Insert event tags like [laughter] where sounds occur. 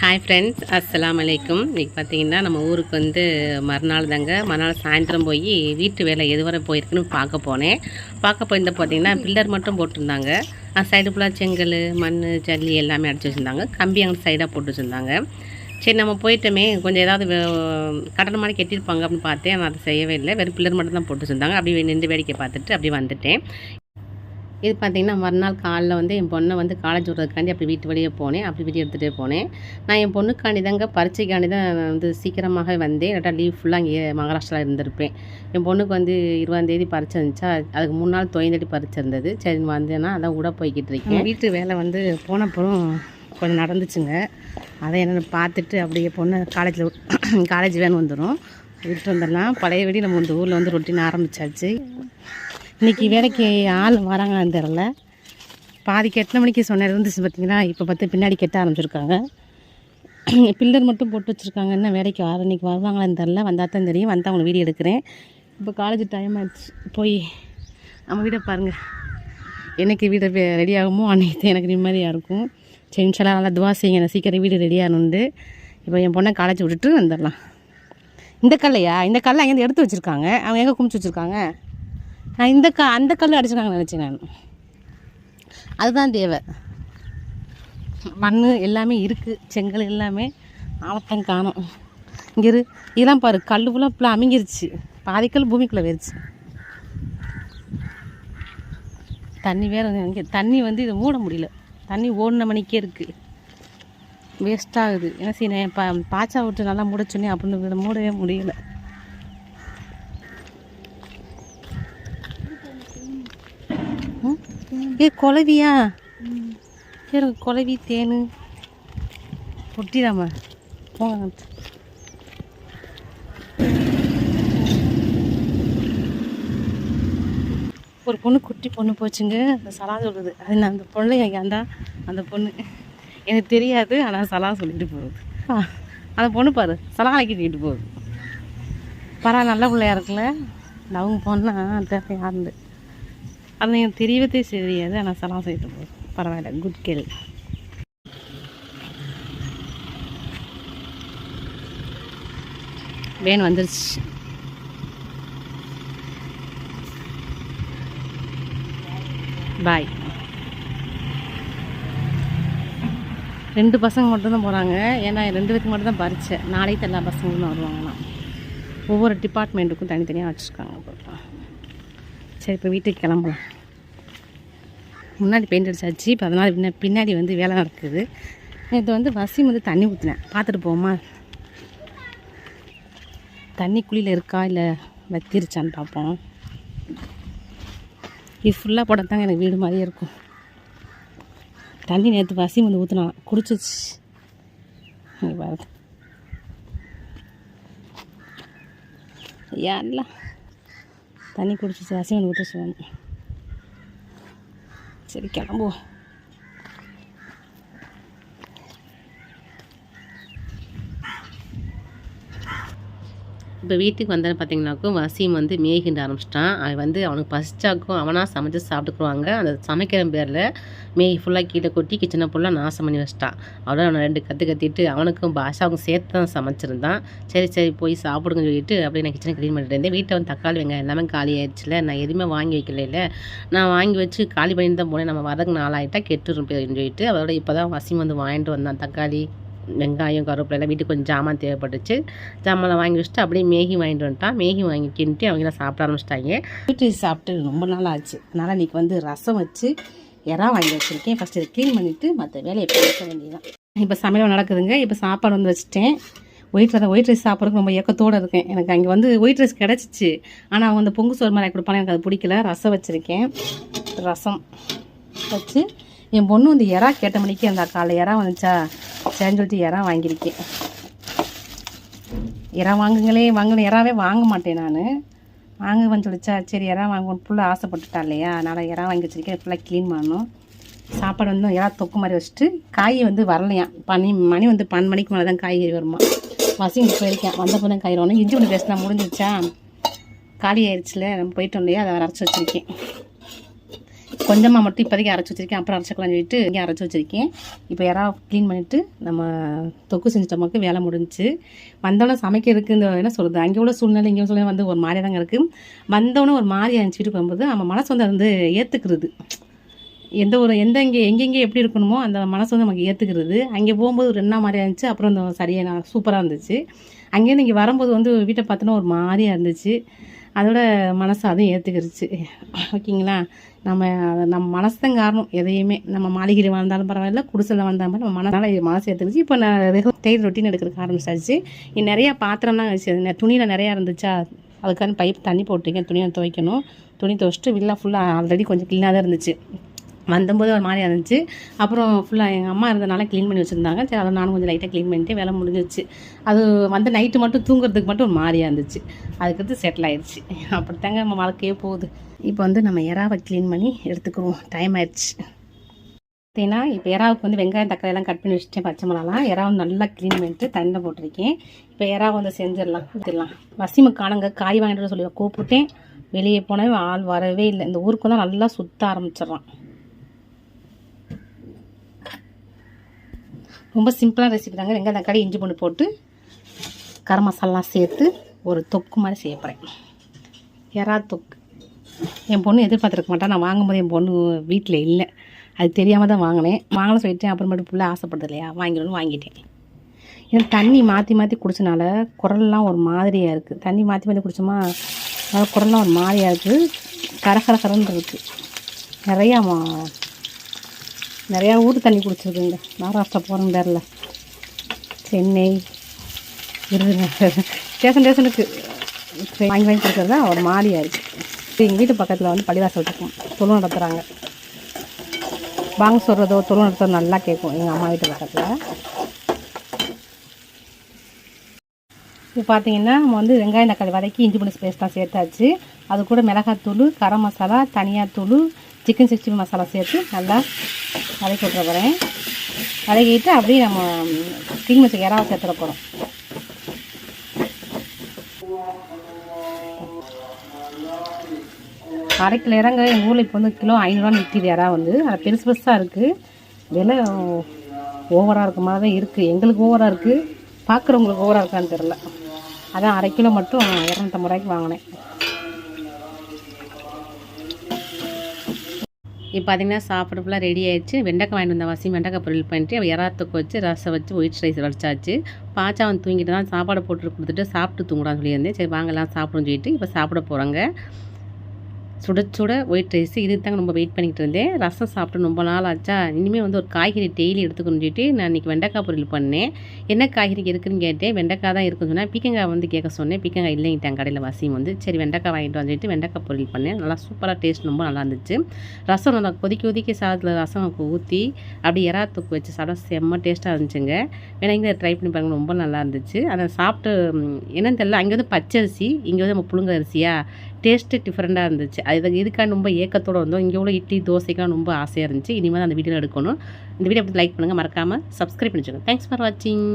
Hi friends அஸ்லாம் அலைக்கும் இன்றைக்கி பார்த்தீங்கன்னா நம்ம ஊருக்கு வந்து மறுநாள் தாங்க. மறுநாள் சாயந்தரம் போய் வீட்டு வேலை எதுவரை போயிருக்குன்னு பார்க்க போனேன். பார்க்க போயிருந்த பார்த்தீங்கன்னா பில்லர் மட்டும் போட்டிருந்தாங்க. அந்த சைடு ஃபுல்லாக செங்கல் மண் ஜல்லி எல்லாமே அடிச்சு வச்சுருந்தாங்க. கம்பி அங்கே சைடாக போட்டு வச்சுருந்தாங்க. சரி நம்ம போயிட்டோமே. கொஞ்சம் ஏதாவது வே- மாதிரி கட்டியிருப்பாங்க அப்படின்னு பார்த்தேன். ஆனால் அதை செய்யவே இல்லை. வெறும் பில்லர் மட்டும் தான் போட்டு வச்சுருந்தாங்க. அப்படியே நின்று வேடிக்கை பார்த்துட்டு அப்படியே வந்துட்டேன். இது பார்த்தீங்கன்னா மறுநாள் காலைல வந்து என் பொண்ணை வந்து காலேஜ் விட்றதுக்காண்டி அப்படி வீட்டு வழியே போனேன். அப்படி வீடியோ எடுத்துகிட்டே போனேன். நான் என் பொண்ணுக்காண்டி தாங்க பரீட்சைக்காண்டி தான் வந்து சீக்கிரமாக வந்தேன். இல்லாட்டா லீவ் ஃபுல்லாக இங்கே மகாராஷ்டிராவில் இருந்திருப்பேன். என் பொண்ணுக்கு வந்து இருபதாந்தேதி பரீட்சை இருந்துச்சா அதுக்கு மூணு நாள் தொய்ந்தடி பரீட்சை இருந்தது. சரி வந்தேன்னா அதான் கூட போய்கிட்டு இருக்கேன். வீட்டு வேலை வந்து போனப்புறம் கொஞ்சம் நடந்துச்சுங்க. அதை என்னென்னு பார்த்துட்டு அப்படியே பொண்ணு காலேஜில் காலேஜ் வேன் வந்துடும் விட்டு வந்துடலாம் பழையபடி நம்ம இந்த ஊரில் வந்து ரொட்டின் ஆரம்பிச்சாச்சு. இன்னைக்கு வேலைக்கு ஆள் வராங்களான்னு தெரில பாதிக்கு எத்தனை மணிக்கு சொன்னது இருந்துச்சு பார்த்தீங்கன்னா இப்போ பார்த்து பின்னாடி கெட்ட ஆரம்பிச்சிருக்காங்க. [clears throat] பில்லர் மட்டும் போட்டு வச்சுருக்காங்க. என்ன வேலைக்கு ஆறு இன்றைக்கி வருவாங்களான்னு தெரில வந்தால் தான் தெரியும். வந்தால் அவங்களை வீடியோ எடுக்கிறேன். இப்போ காலேஜ் டைம் ஆயிடுச்சு. போய் நம்ம வீடை பாருங்கள் எனக்கு வீடு ரெடி ஆகுமோ அன்னைக்கு எனக்கு நிம்மதியாக இருக்கும். சரி நல்லா துவா செய்யுங்க. நான் சீக்கிரம் வீடு ரெடி ஆகணுண்டு இப்போ என் பொண்ணை காலேஜ் விட்டுட்டு வந்துடலாம். இந்த கல்லையா? இந்த கல்லை அங்கேருந்து எடுத்து வச்சுருக்காங்க? அவங்க எங்கே குமிச்சு வச்சுருக்காங்க? நான் இந்த க அந்த கல் அடிச்சிருக்காங்கன்னு நினச்சேன் நான். அதுதான் தேவை. மண் எல்லாமே இருக்குது செங்கல் எல்லாமே ஆழத்தம் காணும். இங்கே இரு இதெல்லாம் பாரு கல் ஃபுல்லாக ஃபுல்லாக அமைங்கிருச்சு. பாதிக்கல் பூமிக்குள்ளே போயிருச்சு. தண்ணி வேறு இங்கே தண்ணி வந்து இதை மூட முடியல. தண்ணி ஓடின மணிக்கே இருக்குது வேஸ்ட் ஆகுது. என்ன செய்யணும்? பா பாய்ச்சா விட்டு நல்லா மூட சொன்னேன் அப்படின்னு இதை மூடவே முடியல. ஏ குலவியா சரி குலவி தேனு. ஒட்டிடாமா. போங்க ஒரு பொண்ணு குட்டி பொண்ணு போச்சுங்க. அந்த சலா சொல்லுது அது நான் அந்த பொண்ணு ஏன்டா அந்த பொண்ணு? எனக்கு தெரியாது ஆனால் சலா சொல்லிட்டு போகுது அந்த பொண்ணு பாரு சலா அழைக்கிட்டு போகுது. பரவாயில்ல நல்ல பிள்ளையா இருக்குல்ல. அவங்க பொண்ணா தேவையாக யாருந்து அது என் தெரியவத்தே தெரியாது ஆனால் சலாம் செய்து போதும் பரவாயில்ல குட் கேள் வேன் வந்துருச்சு. பாய் ரெண்டு பசங்க மட்டும்தான் போகிறாங்க ஏன்னா ரெண்டு பேருக்கு மட்டும் தான் பரிச்சை நாளைக்கு எல்லா பசங்களும் வருவாங்களாம். ஒவ்வொரு டிபார்ட்மெண்ட்டுக்கும் தனித்தனியாக வச்சுருக்காங்க போட்டோம் சரி இப்போ வீட்டுக்கு கிளம்பலாம். முன்னாடி பெயிண்ட் அடிச்சாச்சு இப்போ அதனால் பின்ன பின்னாடி வந்து வேலை நடக்குது. இது வந்து வசியம் வந்து தண்ணி ஊற்றினேன் பார்த்துட்டு போமா தண்ணி குழியில் இருக்கா இல்லை வத்திருச்சான்னு பார்ப்போம் இது ஃபுல்லாக போடத்தாங்க தாங்க எனக்கு வீடு மாதிரியே இருக்கும். தண்ணி நேற்று வசியம் வந்து ஊற்றினான் குடிச்சிச்சு பாருங்க. எல்லாம்? தண்ணி குடிச்சிச்சு வசிம் வந்து ஊற்ற சொல்லணும் சரி கிளம்புவோம். இப்போ வீட்டுக்கு வந்தேன்னு பார்த்தீங்கன்னாக்கும் வசீம் வந்து மேய்கின்ற ஆரம்பிச்சிட்டான். அவன் வந்து அவனுக்கு பசிச்சாக்கும் அவனாக சமைச்சு சாப்பிட்டுக்குருவாங்க. அந்த சமைக்கிற பேரில் மேய் ஃபுல்லாக கீழே கொட்டி கிச்சனை ஃபுல்லாக நாசம் பண்ணி வச்சிட்டான். அவனை அவனை ரெண்டு கற்று கத்திட்டு அவனுக்கும் பாஷாவுக்கும் சேர்த்து தான் சமைச்சிருந்தான். சரி சரி போய் சாப்பிடுங்கன்னு சொல்லிட்டு அப்படியே நான் கிச்சனை க்ளீன் பண்ணிட்டு இருந்தேன். வீட்டில் வந்து தக்காளி வெங்காயம் எல்லாமே காலி ஆயிடுச்சுல நான் எதுவுமே வாங்கி வைக்கல நான் வாங்கி வச்சு காலி பண்ணிட்டு தான் போனேன். நம்ம வரதுக்கு நாளாயிட்டா கெட்டுரும் சொல்லிட்டு அதோட இப்போ தான் வசீம் வந்து வாங்கிட்டு வந்தான் தக்காளி. வெங்காயம் கருவேப்பிலாம் வீட்டுக்கு கொஞ்சம் ஜாமான் தேவைப்பட்டுச்சு. ஜாமான் வாங்கி வச்சுட்டு அப்படியே மேகி வாங்கிட்டு வந்துட்டான். மேகி வாங்கி கிண்டி அவங்க சாப்பிட ஆரம்பிச்சிட்டாங்க. வீட்டு சாப்பிட்டு ரொம்ப நாள் ஆச்சு. அதனால் இன்றைக்கி வந்து ரசம் வச்சு இறா வாங்கி வச்சுருக்கேன். ஃபஸ்ட்டு இதை க்ளீன் பண்ணிவிட்டு மற்ற வேலையை பார்க்க வேண்டியதான் இப்போ சமையல் நடக்குதுங்க. இப்போ சாப்பாடு வந்து வச்சுட்டேன். ஒயிட் ரைஸ் ஒயிட் ரைஸ் சாப்பிட்றதுக்கு ரொம்ப ஏக்கத்தோடு இருக்கேன். எனக்கு அங்கே வந்து ஒயிட் ரைஸ் கிடச்சிச்சு. ஆனால் அவங்க வந்து பொங்கு சோறு மாதிரி கொடுப்பாங்க. எனக்கு அது பிடிக்கல. ரசம் வச்சுருக்கேன். ரசம் வச்சு என் பொண்ணு வந்து இறா கேட்ட மணிக்கு அந்த காலை இறா வந்துச்சா? சரின்னு சொல்லிட்டு இறா வாங்கியிருக்கேன். இறா வாங்குங்களே வாங்கணும் இறாவே வாங்க மாட்டேன் நான். வாங்குவேன்னு சொல்லிச்சா சரி இறா வாங்கணும் ஃபுல்லாக ஆசைப்பட்டுட்டா இல்லையா? அதனால் இறா வாங்கி வச்சிருக்கேன். ஃபுல்லாக க்ளீன் பண்ணணும். சாப்பாடு வந்து இறா தொக்கு மாதிரி வச்சுட்டு காய் வந்து வரலையாம். பனி மணி வந்து பன்னெண்டு மணிக்கு மேலே தான் காய்கறி வருமா? வசிங்க போயிருக்கேன். வந்தப்போ தான் காய் வரணும் இஞ்சி ஒன்று பேசினா முடிஞ்சிருச்சா? காலி ஆயிடுச்சுல நம்ம போயிட்டோம் இல்லையா? அதை அரைச்சி வச்சுருக்கேன். கொஞ்சமாக மட்டும் இப்போதைக்கு அரைச்சி வச்சிருக்கேன். அப்புறம் அரைச்சிக்கலாம்னு சொல்லிட்டு இங்கே அரைச்சி வச்சிருக்கேன். இப்போ யாராவது க்ளீன் பண்ணிவிட்டு நம்ம தொக்கு செஞ்சிட்டோமாக்கு வேலை முடிஞ்சுச்சு. வந்தவொடனே சமைக்கிறதுக்கு இந்த என்ன சொல்கிறது அங்கே உள்ள சூழ்நிலை இங்கே சூழ்நிலை வந்து ஒரு மாதிரியாக தாங்க இருக்குது வந்தோடனே ஒரு மாதிரி இருந்துச்சு வீட்டுக்கு போகும்போது நம்ம மனசு வந்து வந்து ஏற்றுக்கிறது எந்த ஒரு எந்த இங்கே எங்கெங்கே எப்படி இருக்கணுமோ அந்த மனசு வந்து நமக்கு ஏற்றுக்கிறது அங்கே போகும்போது ஒரு என்ன மாதிரியாக இருந்துச்சு. அப்புறம் இந்த சரியாக சூப்பராக இருந்துச்சு. அங்கேருந்து இங்கே வரும்போது வந்து வீட்டை பார்த்தோன்னா ஒரு மாதிரியாக இருந்துச்சு. அதோட மனசு அதுவும் ஏற்றுக்கிருச்சு ஓகேங்களா? நம்ம அதை நம்ம மனசு தான் காரணம். எதையுமே நம்ம மாளிகையில் வாழ்ந்தாலும் பரவாயில்ல குடிசையில் வாழ்ந்தாலும் நம்ம மனசால் மனசு ஏற்றுக்கிச்சு இப்போ நான் டெய்லி ரொட்டீன் எடுக்கிறதுக்கு ஆரம்பிச்சாச்சு. நிறையா பாத்திரம்லாம் வச்சு துணியில் நிறையா இருந்துச்சா? அதுக்கான பைப் தண்ணி போட்டிருக்கேன். துணியை துவைக்கணும். துணி துவைச்சிட்டு வில்லா ஃபுல்லாக ஆல்ரெடி கொஞ்சம் க்ளீனாக தான் இருந்துச்சு. வந்தபோது ஒரு மாதிரி இருந்துச்சு. அப்புறம் ஃபுல்லாக எங்கள் அம்மா இருந்தனால க்ளீன் பண்ணி வச்சுருந்தாங்க. சரி அதை நானும் கொஞ்சம் லைட்டாக க்ளீன் பண்ணிட்டு வேலை முடிஞ்சிச்சு அது வந்து நைட்டு மட்டும் தூங்குறதுக்கு மட்டும் ஒரு மாதிரியாக இருந்துச்சு. அதுக்கடுத்து செட்டில் ஆயிடுச்சு அப்படித்தாங்க நம்ம வாழ்க்கையே போகுது. இப்போ வந்து நம்ம எறாவை க்ளீன் பண்ணி எடுத்துக்குவோம். டைம் ஆயிடுச்சு பார்த்தீங்கன்னா இப்போ எறாவுக்கு வந்து வெங்காயம் தக்காளி எல்லாம் கட் பண்ணி வச்சுட்டேன். பச்சை மிளகாலாம். எறாவை நல்லா க்ளீன் பண்ணிட்டு தண்ணி போட்டிருக்கேன். இப்போ எறாவை வந்து செஞ்சிடலாம். ஊற்றிடலாம் வசிமு காணுங்க. காய் வாங்கிட்டு சொல்லி கூப்பிட்டேன் வெளியே போனவே ஆள் வரவே இல்லை. இந்த ஊருக்கு தான் நல்லா சுத்த ஆரம்பிச்சிடுறான். ரொம்ப சிம்பிளான ரெசிபி தாங்க. வெங்காயம் தக்காளி இஞ்சி பூண்டு போட்டு கரம் மசாலாலாம் சேர்த்து ஒரு தொக்கு மாதிரி செய்ய போகிறேன் எறா தொக்கு. என் பொண்ணு எதிர்பார்த்துருக்க மாட்டா. நான் வாங்கும்போது என் பொண்ணு வீட்டில் இல்லை. அது தெரியாமல் தான் வாங்கினேன். வாங்கலாம் சொல்லிட்டேன். அப்புறமேட்டு ஃபுல்லாக ஆசைப்படுது இல்லையா? வாங்கிடணும்னு வாங்கிட்டேன். ஏன்னா தண்ணி மாற்றி மாற்றி குடிச்சனால குரல்லாம் ஒரு மாதிரியாக இருக்குது தண்ணி மாற்றி மாற்றி குடிச்சோமா அதனால் குரல்லாம் ஒரு மாதிரியாக இருக்குது கரகரகரன்னு இருக்குது நிறையா மா நிறையா ஊர் தண்ணி குடிச்சிருக்குங்க. மகாராஷ்டிரா போகிறேன் பேரில் சென்னை விருதுநகர். ஸ்டேஷன் ஸ்டேஷனுக்கு வாங்கி வாங்கி கொடுக்குறது ஒரு மாதிரியாக இருக்குது எங்கள் வீட்டு பக்கத்தில் வந்து பள்ளிவாசல் இருக்கும். தொழு நடத்துகிறாங்க பாங்க சொல்கிறதோ தொழு நடத்துறதோ நல்லா கேட்கும் எங்கள் அம்மா வீட்டு பக்கத்தில். இப்போ பார்த்தீங்கன்னா நம்ம வந்து வெங்காயம் தக்காளி வதக்கி இஞ்சி பூண்டு பேஸ்ட் தான் சேர்த்தாச்சு. அது கூட மிளகாத்தூள் கரம் மசாலா தனியாத்தூள் சிக்கன் சிக்ஸ்டி மசாலா சேர்த்து நல்லா வதக்கி விட்ற போகிறேன் வதக்கிட்டு அப்படியே நம்ம க்ளீன் வச்சு இறாவை சேர்த்துட போகிறோம் அரை கிலோ இறங்க எங்கள் ஊரில் இப்போ வந்து கிலோ ஐநூறுரூவா நிற்கிது இறா வந்து. அது பெருசு பெருசாக இருக்குது விலை ஓவராக இருக்க மாதிரி தான் இருக்குது எங்களுக்கு ஓவராக இருக்குது பார்க்குறவங்களுக்கு ஓவராக இருக்கான்னு தெரில அதான் அரை கிலோ மட்டும் இரநூத்தம்பது ரூபாய்க்கு வாங்கினேன். இப்போ பார்த்திங்கன்னா சாப்பாடு ஃபுல்லாக ரெடி ஆகிடுச்சு வெண்டைக்காய் வாங்கிட்டு வந்த வசி வெண்டைக்காய் பொரியல் பண்ணிட்டு எறா வச்சு ரசம் வச்சு ஒயிட் ரைஸ் வடிச்சாச்சு. பாச்சா வந்து தூங்கிட்டு தான் சாப்பாடு போட்டு கொடுத்துட்டு சாப்பிட்டு தூங்குறான்னு சொல்லியிருந்தேன். சரி வாங்கலாம் சாப்பிடுன்னு சொல்லிட்டு இப்போ சாப்பிட போகிறாங்க சுட சுட ஒயிட் ரைஸ் இது தாங்க ரொம்ப வெயிட் பண்ணிகிட்டு இருந்தேன். ரசம் சாப்பிட்டு ரொம்ப நாள் ஆச்சா. இனிமேல் வந்து ஒரு காய்கறி டெய்லி எடுத்துக்கணும்னு சொல்லிட்டு நான் இன்றைக்கி வெண்டைக்காய் பொரியல் பண்ணேன். என்ன காய்கறி இருக்குன்னு கேட்டேன். வெண்டைக்காய் தான் இருக்குன்னு சொன்னால் பீக்கங்காய் வந்து கேட்க சொன்னேன். பீக்கங்காய் இல்லைங்கிட்டாங்க கடையில் வசியம் வந்து சரி வெண்டைக்காய் வாங்கிட்டு வந்துட்டு வெண்டைக்காய் பொரியல் பண்ணேன். நல்லா சூப்பராக டேஸ்ட் ரொம்ப நல்லா இருந்துச்சு. ரசம் நல்லா கொதிக்க கொதிக்க சாதத்தில் ரசம் ஊற்றி அப்படி எறா வச்சு சாப்பிட செம்ம டேஸ்ட்டாக இருந்துச்சுங்க. வேணா இங்கே ட்ரை பண்ணி பாருங்க ரொம்ப நல்லா இருந்துச்சு. அதை சாப்பிட்டு என்னென்னு என்னன்னு தெரியல. அங்கே வந்து பச்சரிசி இங்கே வந்து நம்ம புழுங்க அரிசியா டேஸ்ட்டு டிஃப்ரெண்ட்டாக இருந்துச்சு. அது இதுக்காக ரொம்ப ஏக்கத்தோடு வந்தோம். இங்கே உள்ள இட்லி தோசைக்காக ரொம்ப ஆசையாக இருந்துச்சு. இனிமேல் அந்த வீடியோ எடுக்கணும். இந்த வீடியோ லைக் பண்ணுங்கள் மறக்காமல் சப்ஸ்கிரைப் பண்ணிச்சுக்கோங்க தேங்க்ஸ் ஃபார் வாட்சிங்